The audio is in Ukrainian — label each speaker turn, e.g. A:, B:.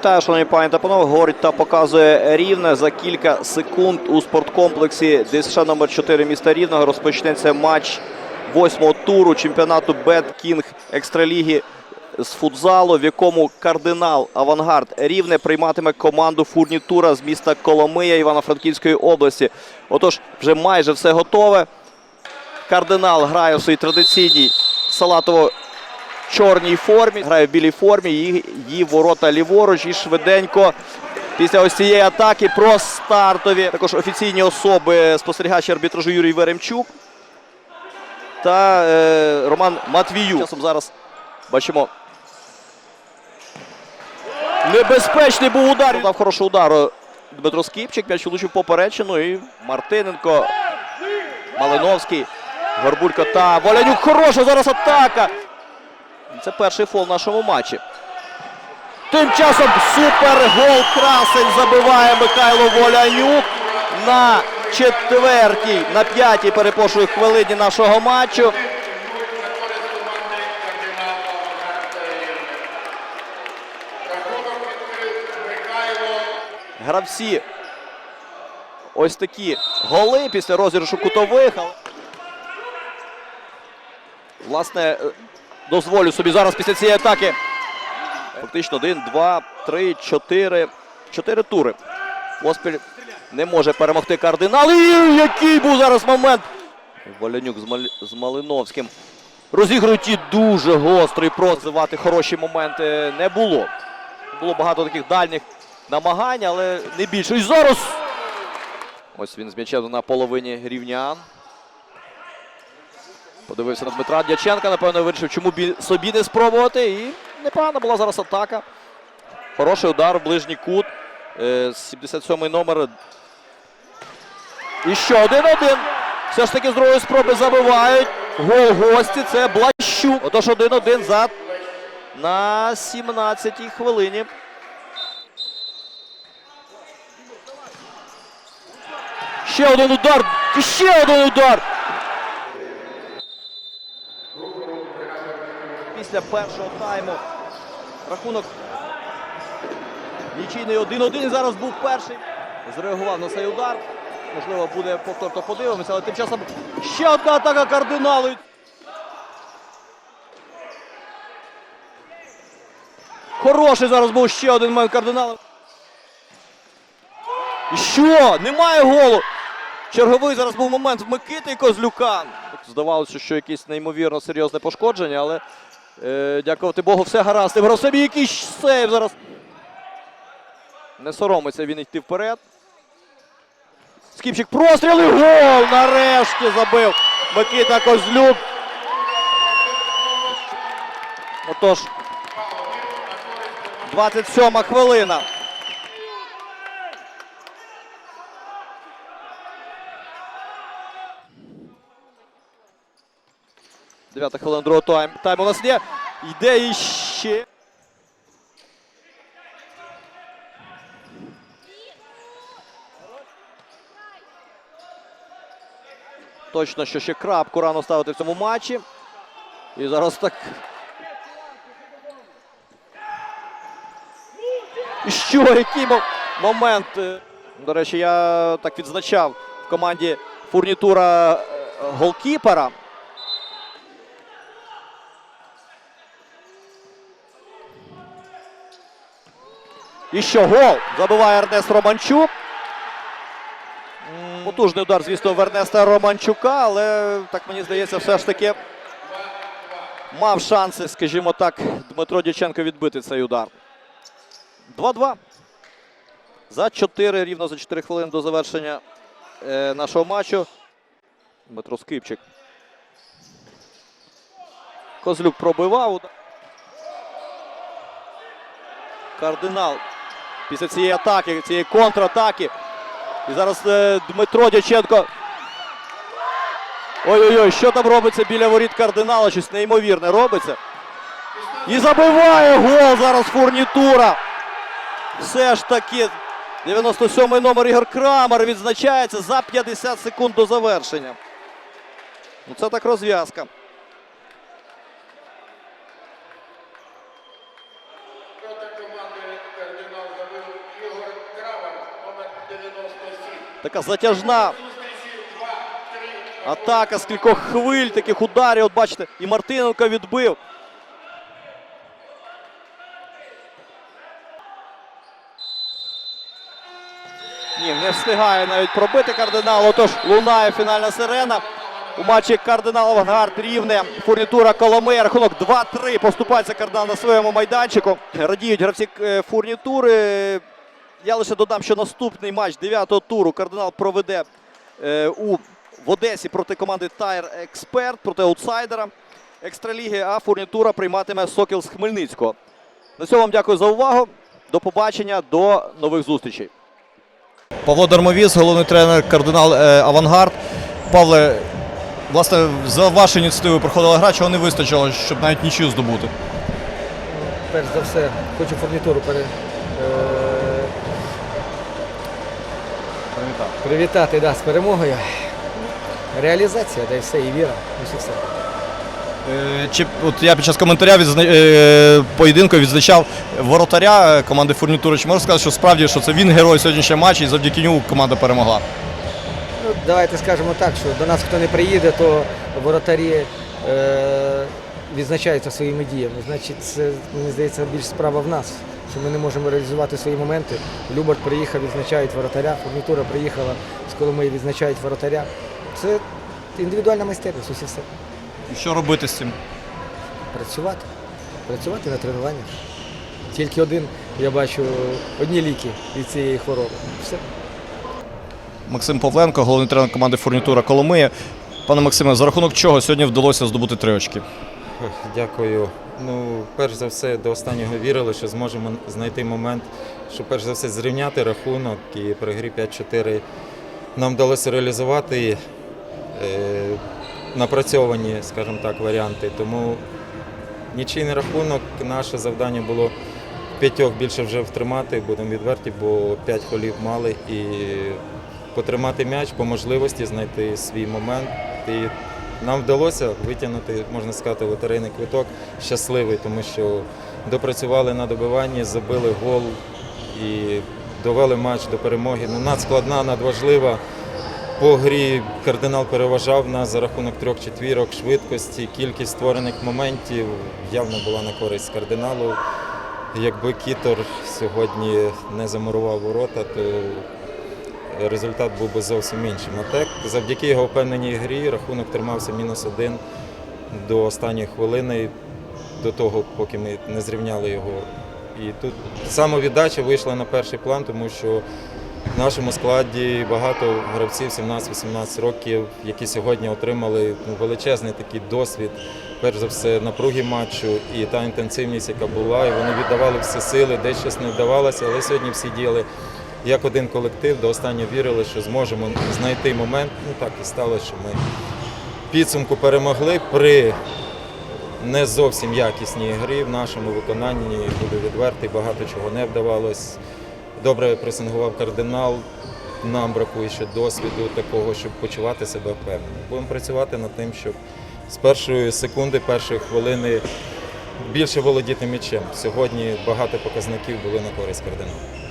A: Вітаю, шановні пані та панове. Говорить та показує рівне за кілька секунд у спорткомплексі ДСШ номер 4 міста Рівного розпочнеться матч восьмого туру чемпіонату Бет Кінг Екстраліги з футзалу, в якому кардинал Авангард Рівне прийматиме команду фурнітура з міста Коломия Івано-Франківської області. Отож, вже майже все готове. Кардинал грає у своїй традиційній салатово чорній формі, грає в білій формі, її, ворота ліворуч і швиденько. Після ось цієї атаки про стартові також офіційні особи спостерігачі арбітражу Юрій Веремчук та е, Роман Матвію. Часом зараз бачимо. Небезпечний був удар. Дав хороший удар Дмитро Скіпчик. М'яч влучив поперечину. І Мартиненко, Малиновський, Горбулько та Волянюк. Хороша зараз атака. Це перший фол в нашому матчі. Тим часом супергол красень забиває Михайло Волянюк на четвертій, на п'ятій, перепрошую, хвилині нашого матчу. Гравці ось такі голи після розіграшу кутових. Власне, е, дозволю собі зараз після цієї атаки. Фактично один, два, три, чотири. Чотири тури. Поспіль не може перемогти кардинал. І який був зараз момент. Волянюк з, Мал... з Малиновським. Розігрують і дуже гострий прозивати хороші моменти не було. Було багато таких дальніх намагань, але не більше. І зараз. Ось він з м'ячем на половині рівнян. Подивився на Дмитра Дяченка, напевно, вирішив, чому собі не спробувати. І непогана була зараз атака. Хороший удар в ближній кут. Е, 77-й номер. І що, один-один. Все ж таки з другої спроби забивають. Гол гості. Це Блащук. Отож 1-1 за на 17-й хвилині. Ще один удар. Ще один удар. Після першого тайму рахунок нічийний 1-1. Зараз був перший. Зреагував на цей удар. Можливо, буде повтор, то подивимося, але тим часом ще одна атака кардиналу. Хороший зараз був ще один момент кардиналу. Що? Немає голу. Черговий зараз був момент Микити Козлюка. Здавалося, що якесь неймовірно серйозне пошкодження, але е, дякувати Богу, все гаразд. І собі якийсь сейв зараз. Не соромиться він йти вперед. Скіпчик простріл і гол! Нарешті забив Микита Козлюк. Отож, 27 хвилина. Дев'ята хвилина другого тайм. Тайм у нас є. Йде іще. Точно, що ще крапку рано ставити в цьому матчі. І зараз так. Що, який мо- момент? До речі, я так відзначав в команді фурнітура е, голкіпера. І що гол забиває Ернест Романчук. Потужний удар, звісно, в Ернеста Романчука, але так мені здається, все ж таки мав шанси, скажімо так, Дмитро Дяченко відбити цей удар. 2-2. За 4, рівно за 4 хвилини до завершення е, нашого матчу. Дмитро Скипчик. Козлюк пробивав. Кардинал після цієї атаки, цієї контратаки. І зараз е, Дмитро Дяченко. Ой-ой-ой, що там робиться біля воріт кардинала? Щось неймовірне робиться. І забиває гол зараз фурнітура. Все ж таки. 97-й номер Ігор Крамер відзначається за 50 секунд до завершення. Ну це так розв'язка.
B: проти команди кардинал забив Ігор Кравар, номер 97.
A: Така затяжна. Атака з кількох хвиль, таких ударів. От бачите, і Мартиненко відбив. Ні, не встигає навіть пробити кардинал. Отож лунає фінальна сирена. У матчі кардинал Авангард рівне. Фурнітура Коломия. Рахунок 2-3. Поступається кардинал на своєму майданчику. Радіють гравці е, фурнітури. Я лише додам, що наступний матч 9-го туру кардинал проведе е, у в Одесі проти команди Тайр Експерт, проти аутсайдера екстраліги, а фурнітура прийматиме Сокіл з Хмельницького. На цьому вам дякую за увагу. До побачення, до нових зустрічей.
B: Павло Дармовіс, головний тренер кардинал е, Авангард. Павле, власне, за вашу ініціативу проходила гра, чого не вистачило, щоб навіть нічию здобути.
C: Перш за все, хочу фурнітуру пере, е, привітати да, з перемогою. Реалізація, да і все, і віра, і все.
B: Е, Чи, от я під час коментаря відзна... е, поєдинку відзначав воротаря команди фурнітури. Чи можна сказати, що справді що це він герой сьогоднішнього матчу і завдяки ньому команда перемогла?
C: Давайте скажемо так, що до нас хто не приїде, то воротарі е, відзначаються своїми діями. Значить, це, мені здається, більш справа в нас, що ми не можемо реалізувати свої моменти. Любард приїхав, відзначають воротаря, фурнітура приїхала з Коломиї, відзначають воротаря. Це індивідуальна майстерність, ось і все.
B: І що робити з цим?
C: Працювати. Працювати на тренуваннях. Тільки один, я бачу, одні ліки від цієї хвороби. Все.
B: Максим Павленко, головний тренер команди Фурнітура Коломия. Пане Максиме, за рахунок чого сьогодні вдалося здобути три очки?
D: Дякую. Ну, перш за все, до останнього вірили, що зможемо знайти момент, що перш за все зрівняти рахунок і при грі 5-4 нам вдалося реалізувати е, напрацьовані, скажімо так, варіанти. Тому нічийний рахунок, наше завдання було п'ятьох більше вже втримати, будемо відверті, бо п'ять голів мали і потримати м'яч, по можливості знайти свій момент. І нам вдалося витягнути, можна сказати, лотерейний квиток щасливий, тому що допрацювали на добиванні, забили гол і довели матч до перемоги. Ну, надскладна, надважлива. По грі кардинал переважав нас за рахунок трьох четвірок, швидкості, кількість створених моментів явно була на користь кардиналу. Якби Кітор сьогодні не замурував ворота, то результат був би зовсім іншим. А так, завдяки його впевненій грі, рахунок тримався мінус один до останньої хвилини, до того, поки ми не зрівняли його. І тут самовіддача вийшла на перший план, тому що в нашому складі багато гравців 17-18 років, які сьогодні отримали величезний такий досвід, перш за все, напруги матчу і та інтенсивність, яка була, і вони віддавали всі сили, десь щось не вдавалося, але сьогодні всі діяли як один колектив, до останнього вірили, що зможемо знайти момент. Ну так і сталося, що ми підсумку перемогли при не зовсім якісній грі в нашому виконанні. Буду відвертий, багато чого не вдавалось. Добре пресингував кардинал. Нам бракує ще досвіду такого, щоб почувати себе впевнено. Будемо працювати над тим, щоб з першої секунди, першої хвилини більше володіти м'ячем. Сьогодні багато показників були на користь кардиналу.